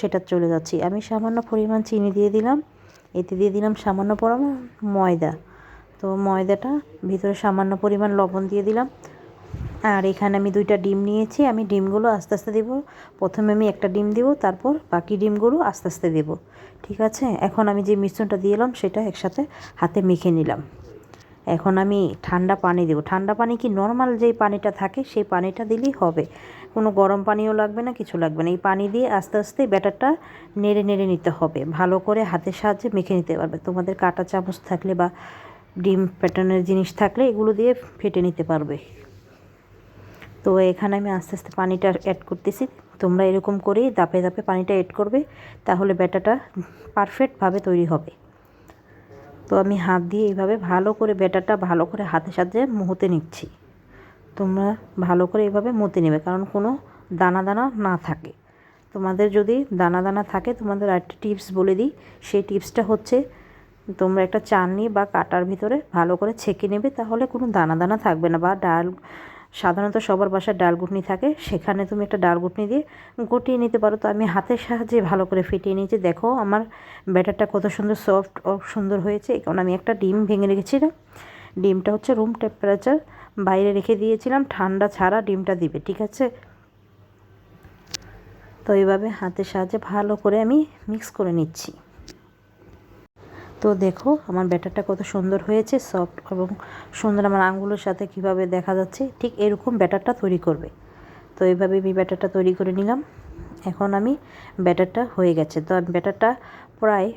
সেটা চলে যাচ্ছি। আমি সামান্য পরিমাণ চিনি দিয়ে দিলাম। এতে দিয়ে দিলাম সামান্য পরিমাণ ময়দা। তো ময়দাটা, ভিতরে সামান্য পরিমাণ লবণ দিয়ে দিলাম। আর এখানে আমি দুইটা ডিম নিয়েছি। আমি ডিমগুলো আস্তে আস্তে দেবো। প্রথমে আমি একটা ডিম দেবো, তারপর বাকি ডিমগুলো আস্তে আস্তে দেবো। ঠিক আছে? এখন আমি যে মিশ্রণটা দিয়ে এলাম, সেটা একসাথে হাতে মেখে নিলাম। এখন আমি ঠান্ডা পানি দেবো। ঠান্ডা পানি কি নর্মাল যেই পানিটা থাকে, সেই পানিটা দিলেই হবে। কোনো গরম পানিও লাগবে না, কিছু লাগবে না। এই পানি দিয়ে আস্তে আস্তে ব্যাটারটা নেড়ে নেড়ে নিতে হবে। ভালো করে হাতের সাহায্যে মেখে নিতে পারবে। তোমাদের কাঁটা চামচ থাকলে বা ডিম প্যাটার্নের জিনিস থাকলে এগুলো দিয়ে ফেটে নিতে পারবে। তো এখানে আমি আস্তে আস্তে পানিটা অ্যাড করতেছি। তোমরা এরকম করেই দাপে দাপে পানিটা অ্যাড করবে, তাহলে ব্যাটাটা পারফেক্টভাবে তৈরি হবে। তো আমি হাত দিয়ে এইভাবে ভালো করে ব্যাটারটা ভালো করে হাতের সাথে মুহূর্তে নিচ্ছি। তোমরা ভালো করে এইভাবে মতে নেবে, কারণ কোনো দানা দানা না থাকে। তোমাদের যদি দানা দানা থাকে, তোমাদের আরেকটা টিপস বলে দিই, সেই টিপসটা হচ্ছে তোমরা একটা চাননি বা কাটার ভিতরে ভালো করে ছেঁকে নেবে, তাহলে কোনো দানা দানা থাকবে না। বা ডাল, সাধারণত সবার বাসায় ডাল গুটনি থাকে, সেখানে তুমি একটা ডাল গুটনি দিয়ে গুটিয়ে নিতে পারো। তো আমি হাতের সাহায্যে ভালো করে ফিটিয়ে নিয়েছি। দেখো, আমার ব্যাটারটা কত সুন্দর সফট ও সুন্দর হয়েছে কারণ আমি একটা ডিম ভেঙে রেখেছিলাম। ডিমটা হচ্ছে রুম টেম্পারেচার বাইরে রেখে দিয়েছিলাম, ঠান্ডা ছাড়া ডিমটা দিবে, ঠিক আছে? তো এইভাবে হাতের সাহায্যে ভালো করে আমি মিক্স করে নিচ্ছি। তো দেখো, আমার ব্যাটারটা কত সুন্দর হয়েছে সফট এবং সুন্দর। আমার আঙুলের সাথে কীভাবে দেখা যাচ্ছে, ঠিক এরকম ব্যাটারটা তৈরি করবে। তো এইভাবে আমি ব্যাটারটা তৈরি করে নিলাম। এখন আমি ব্যাটারটা হয়ে গেছে। তো আমি ব্যাটারটা প্রায়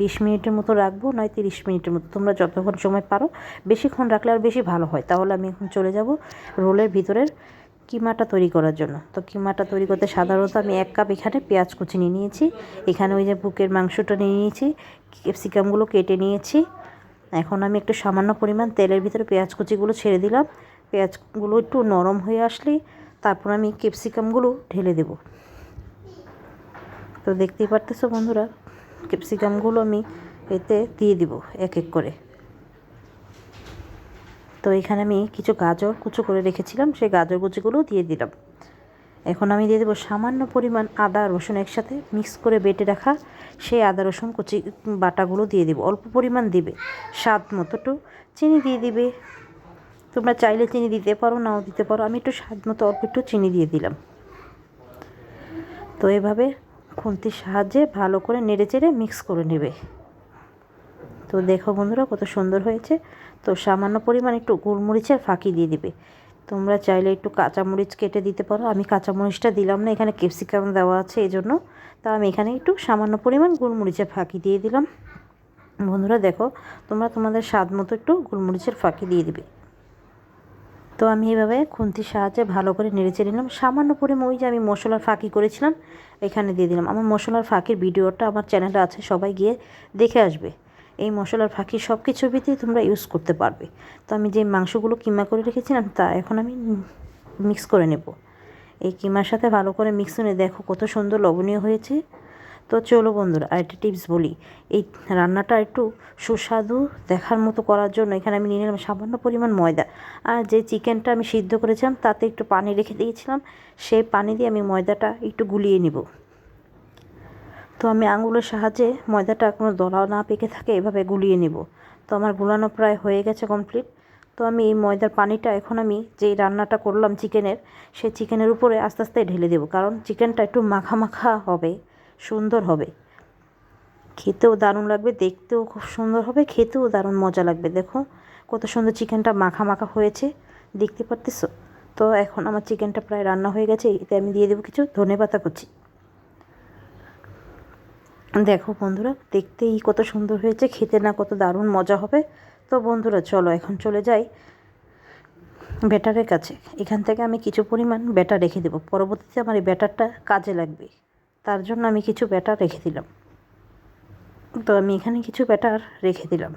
বিশ মিনিটের মতো রাখব, নয় তিরিশ মিনিটের মতো। তোমরা যতক্ষণ সময় পারো, বেশিক্ষণ রাখলে আর বেশি ভালো হয়। তাহলে আমি এখন চলে যাব রোলের ভিতরের কিমাটা তৈরি করার জন্য। তো কিমাটা তৈরি করতে সাধারণত আমি এক কাপ এখানে পেঁয়াজ কুচি নিয়ে নিয়েছি। এখানে ওই যে বুকের মাংসটা নিয়ে নিয়েছি, ক্যাপসিকামগুলো কেটে নিয়েছি। এখন আমি একটু সামান্য পরিমাণ তেলের ভিতরে পেঁয়াজ কুচিগুলো ছেড়ে দিলাম। পেঁয়াজগুলো একটু নরম হয়ে আসলেই তারপর আমি ক্যাপসিকামগুলো ঢেলে দেব। তো দেখতেই পারতেছো বন্ধুরা ক্যাপসিকামগুলো আমি এতে দিয়ে দিব এক এক করে। তো এখানে আমি কিছু গাজর কুচো করে রেখেছিলাম, সেই গাজর কুচিগুলো দিয়ে দিলাম। এখন আমি দিয়ে দেবো সামান্য পরিমাণ আদা রসুন একসাথে মিক্স করে বেটে রাখা সেই আদা রসুন কুচি বাটাগুলো দিয়ে দেবো। অল্প পরিমাণ দিবে, স্বাদ মতো একটু চিনি দিয়ে দিবে। তোমরা চাইলে চিনি দিতে পারো, নাও দিতে পারো, আমি একটু স্বাদ মতো অল্প একটু চিনি দিয়ে দিলাম। তো এভাবে খুন্তির সাহায্যে ভালো করে নেড়ে চেড়ে মিক্স করে নেবে। তো দেখো বন্ধুরা কত সুন্দর হয়েছে। তো সামান্য পরিমাণ একটু গোলমরিচের ফাঁকি দিয়ে দিবে। তোমরা চাইলে একটু কাঁচামরিচ কেটে দিতে পারো। আমি কাঁচামরিচটা দিলাম না, এখানে ক্যাপসিকাম দেওয়া আছে এই জন্য তা আমি এখানে একটু সামান্য পরিমাণ গোলমরিচের ফাঁকি দিয়ে দিলাম। বন্ধুরা দেখো, তোমরা তোমাদের স্বাদ মতো একটু গোলমরিচের ফাঁকি দিয়ে দিবে। তো আমি এভাবে খুন্তির সাহায্যে ভালো করে নেড়েচে নিলাম। সামান্য পরিমাণ ওই যে আমি মশলার ফাঁকি করেছিলাম, এখানে দিয়ে দিলাম। আমার মশলার ফাঁকির ভিডিওটা আমার চ্যানেলে আছে, সবাই গিয়ে দেখে আসবে। এই মশলার ফাঁকি সব কিছুর ভিতরেই তোমরা ইউজ করতে পারবে। তো আমি যে মাংসগুলো কিমা করে রেখেছিলাম, তা এখন আমি মিক্স করে নেব। এই কিমার সাথে ভালো করে মিক্স করে দেখো কত সুন্দর লবণীয় হয়েছে। তো চলো বন্ধুরা, আরেকটা টিপস বলি। এই রান্নাটা একটু সুস্বাদু দেখার মতো করার জন্য এখানে আমি নিয়ে নিলাম সামান্য পরিমাণ ময়দা। আর যে চিকেনটা আমি সিদ্ধ করেছিলাম, তাতে একটু পানি রেখে দিয়েছিলাম, সেই পানি দিয়ে আমি ময়দাটা একটু গুলিয়ে নিব। তো আমি আঙুলের সাহায্যে ময়দাটা কোনো দলাও না পেকে থাকে, এভাবে গুলিয়ে নেব। তো আমার গুলানো প্রায় হয়ে গেছে কমপ্লিট তো আমি এই ময়দার পানিটা এখন আমি যেই রান্নাটা করলাম চিকেনের সেই চিকেনের উপরে আস্তে আস্তে ঢেলে দেবো। কারণ চিকেনটা একটু মাখা মাখা হবে। সুন্দর হবে। খেতেও দারুণ লাগবে, দেখতেও খুব সুন্দর হবে, খেতেও দারুণ মজা লাগবে। দেখো কত সুন্দর চিকেনটা মাখা মাখা হয়েছে, দেখতে পারতেছো? তো এখন আমার চিকেনটা প্রায় রান্না হয়ে গেছে, এতে আমি দিয়ে দেবো কিছু ধনে পাতা কুচি। দেখো বন্ধুরা, দেখতেই কত সুন্দর হয়েছে, খেতে না কত দারুণ মজা হবে। তো বন্ধুরা, চলো এখন চলে যাই ব্যাটারের কাছে। এখান থেকে আমি কিছু পরিমাণ ব্যাটার রেখে দেবো, পরবর্তীতে আমার এই ব্যাটারটা কাজে লাগবে। তার জন্য আমি কিছু ব্যাটার রেখে দিলাম। তো আমি এখানে কিছু ব্যাটার রেখে দিলাম।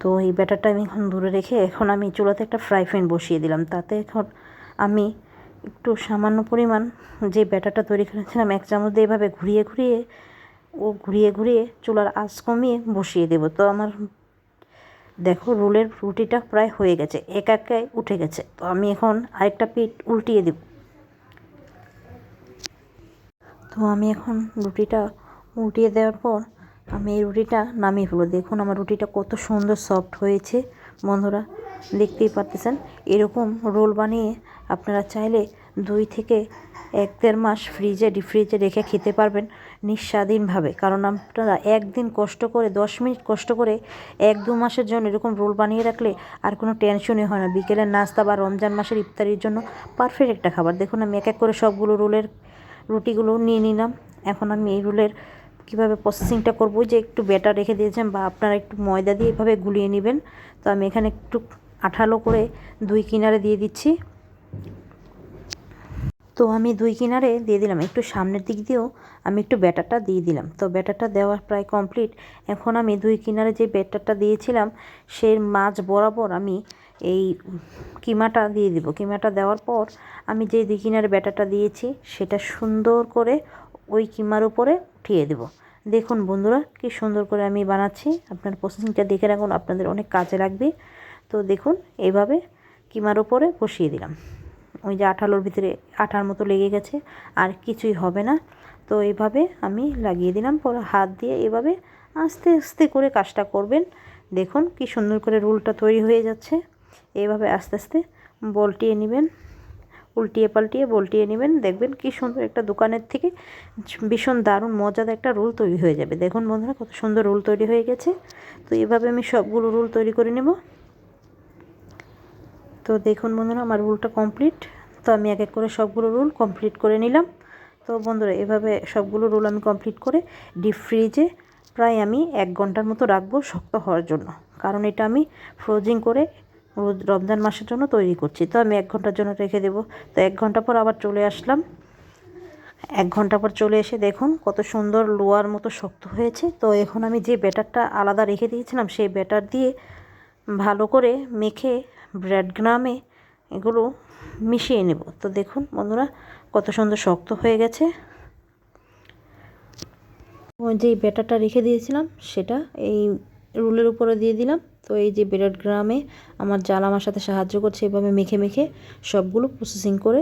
তো এই ব্যাটারটা আমি এখন দূরে রেখে এখন আমি চুলাতে একটা ফ্রাই প্যান বসিয়ে দিলাম। তাতে এখন আমি একটু সামান্য পরিমাণ যে ব্যাটারটা তৈরি করেছিলাম, এক চামচ দিয়ে এভাবে ঘুরিয়ে ঘুরিয়ে, ও ঘুরিয়ে ঘুরিয়ে চুলার আঁচ কমিয়ে বসিয়ে দেবো। তো আমার দেখো রোলের রুটিটা প্রায় হয়ে গেছে, এক একাই উঠে গেছে। তো আমি এখন আরেকটা পিঠ উল্টিয়ে দেব। তো আমি এখন রুটিটা উল্টিয়ে দেওয়ার পর আমি এই রুটিটা নামিয়ে ফেলব। দেখুন আমার রুটিটা কত সুন্দর সফট হয়েছে। বন্ধুরা, দেখতেই পারতেছেন? এরকম রোল বানিয়ে আপনারা চাইলে দুই থেকে এক দেড় মাস ফ্রিজে ডিপ ফ্রিজে রেখে খেতে পারবেন নিঃস্বাধীনভাবে। কারণ আপনারা একদিন কষ্ট করে, দশ মিনিট কষ্ট করে এক দু মাসের জন্য এরকম রোল বানিয়ে রাখলে আর কোনো টেনশনই হয় না। বিকেলের নাস্তা বা রমজান মাসের ইফতারির জন্য পারফেক্ট একটা খাবার। দেখুন আমি এক এক করে সবগুলো রোলের রুটিগুলো নিয়ে নিলাম। এখন আমি এই রোলের কীভাবে প্রসেসিংটা করব যে একটু ব্যাটার রেখে দিয়েছেন বা আপনারা একটু ময়দা দিয়ে এভাবে গুলিয়ে নেবেন। তো আমি এখানে একটু আঠালো করে দুই কিনারে দিয়ে দিচ্ছি। তো আমি দুই কিনারে দিয়ে দিলাম। একটু সামনের দিক দিয়েও আমি একটু ব্যাটারটা দিয়ে দিলাম। তো ব্যাটারটা দেওয়া প্রায় কমপ্লিট এখন আমি দুই কিনারে যে ব্যাটারটা দিয়েছিলাম, সেই মাছ বরাবর আমি এই কিমাটা দিয়ে দিব। কিমাটা দেওয়ার পর আমি যে দুই কিনারে ব্যাটারটা দিয়েছি, সেটা সুন্দর করে ওই কিমার উপরে উঠিয়ে দেব। দেখুন বন্ধুরা, কি সুন্দর করে আমি বানাচ্ছি। আপনার প্রসেসিংটা দেখে রাখুন, আপনাদের অনেক কাজে লাগবে। তো দেখুন, এইভাবে কিমার উপরে বসিয়ে দিলাম। ওই যে আঠালোর ভিতরে আঠার মতো লেগে গেছে, আর কিছুই হবে না। তো এইভাবে আমি লাগিয়ে দিলাম, পরে হাত দিয়ে এভাবে আস্তে আস্তে করে কাজটা করবেন। দেখুন, কি সুন্দর করে রুলটা তৈরি হয়ে যাচ্ছে। এইভাবে আস্তে আস্তে বলটিয়ে নেবেন, উল্টিয়ে পাল্টিয়ে বলটিয়ে নেবেন, দেখবেন কি সুন্দর একটা দোকানের থেকে ভীষণ দারুণ মজাদার একটা রোল তৈরি হয়ে যাবে। দেখুন বন্ধুরা, কত সুন্দর রোল তৈরি হয়ে গেছে। তো এভাবে আমি সবগুলো রোল তৈরি করে নেব। তো দেখুন বন্ধুরা, আমার রুলটা কমপ্লিট। তো আমি এক এক করে সবগুলো রুল কমপ্লিট করে নিলাম। তো বন্ধুরা, এভাবে সবগুলো রুল আমি কমপ্লিট করে ডিপ ফ্রিজে প্রায় আমি এক ঘণ্টার মতো রাখব শক্ত হওয়ার জন্য। কারণ এটা আমি ফ্রোজিং করে রমজান মাসের জন্য তৈরি করছি। তো আমি এক ঘণ্টার জন্য রেখে দেবো। তো এক ঘণ্টা পর আবার চলে আসলাম। এক ঘণ্টা পর চলে এসে দেখুন কত সুন্দর লোয়ার মতো শক্ত হয়েছে। তো এখন আমি যে ব্যাটারটা আলাদা রেখে দিয়েছিলাম, সেই ব্যাটার দিয়ে ভালো করে মেখে ব্রেড গ্রামে এগুলো মিশিয়ে নেব। তো দেখুন বন্ধুরা কত সুন্দর শক্ত হয়ে গেছে। ওই যে ব্যাটারটা রেখে দিয়েছিলাম, সেটা এই রুলের উপরে দিয়ে দিলাম। তো এই যে ব্রেড গ্রামে আমার জাল আমার সাথে সাহায্য করছে এভাবে মেখে মেখে সবগুলো প্রসেসিং করে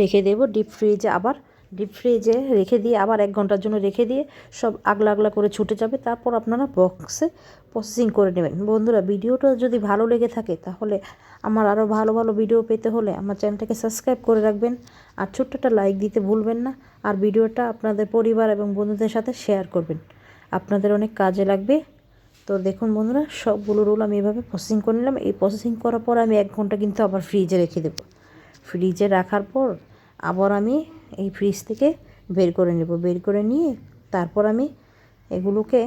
রেখে দেবো ডিপ ফ্রিজে আবার। ডিপ ফ্রিজে রেখে দিয়ে আবার এক ঘণ্টার জন্য রেখে দিয়ে সব আগলা আগলা করে ছুটে যাবে। তারপর আপনারা বক্সে প্রসেসিং করে নেবেন। বন্ধুরা, ভিডিওটা যদি ভালো লেগে থাকে তাহলে আমার আরও ভালো ভালো ভিডিও পেতে হলে আমার চ্যানেলটাকে সাবস্ক্রাইব করে রাখবেন। আর ছোট্ট লাইক দিতে ভুলবেন না। আর ভিডিওটা আপনাদের পরিবার এবং বন্ধুদের সাথে শেয়ার করবেন। আপনাদের অনেক কাজে লাগবে। তো দেখুন বন্ধুরা, সবগুলো রোল আমি এভাবে প্রসেসিং করে নিলাম। এই প্রসেসিং করার পর আমি এক ঘণ্টা কিন্তু আবার ফ্রিজে রেখে দেবো। ফ্রিজে রাখার পর আবার আমি এই ফ্রিজ থেকে বের করে নেব। বের করে নিয়ে তারপর আমি এগুলোকে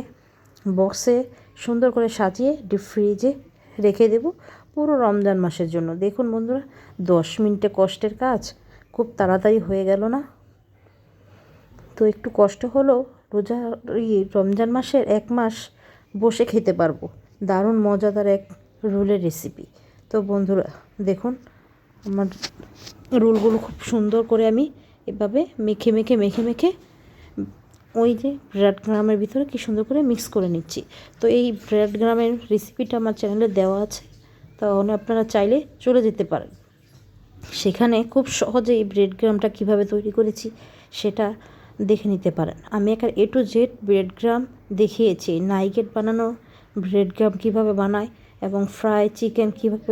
বক্সে সুন্দর করে সাজিয়ে ডিপ ফ্রিজে রেখে দেব পুরো রমজান মাসের জন্য। দেখুন বন্ধুরা, দশ মিনিটে কষ্টের কাজ, খুব তাড়াতাড়ি হয়ে গেল না? তো একটু কষ্ট হলো। রোজা রমজান মাসের এক মাস বসে খেতে পারব। দারুণ মজাদার এক রোলের রেসিপি তো বন্ধুরা, দেখুন, আমার রোলগুলো খুব সুন্দর করে আমি এভাবে মেখে মেখে মেখে মেখে ওই যে ব্রেড গ্রামের ভিতরে কি সুন্দর করে মিক্স করে নিচ্ছি। তো এই ব্রেড গ্রামের রেসিপিটা আমার চ্যানেলে দেওয়া আছে তাহলে আপনারা চাইলে চলে যেতে পারেন। সেখানে খুব সহজে এই ব্রেড গ্রামটা কীভাবে তৈরি করেছি, সেটা দেখে নিতে পারেন। আমি একটা এ টু জেড ব্রেড গ্রাম দেখিয়েছি। নাইকেট বানানো ব্রেড গাম কীভাবে বানায় এবং ফ্রাই চিকেন কীভাবে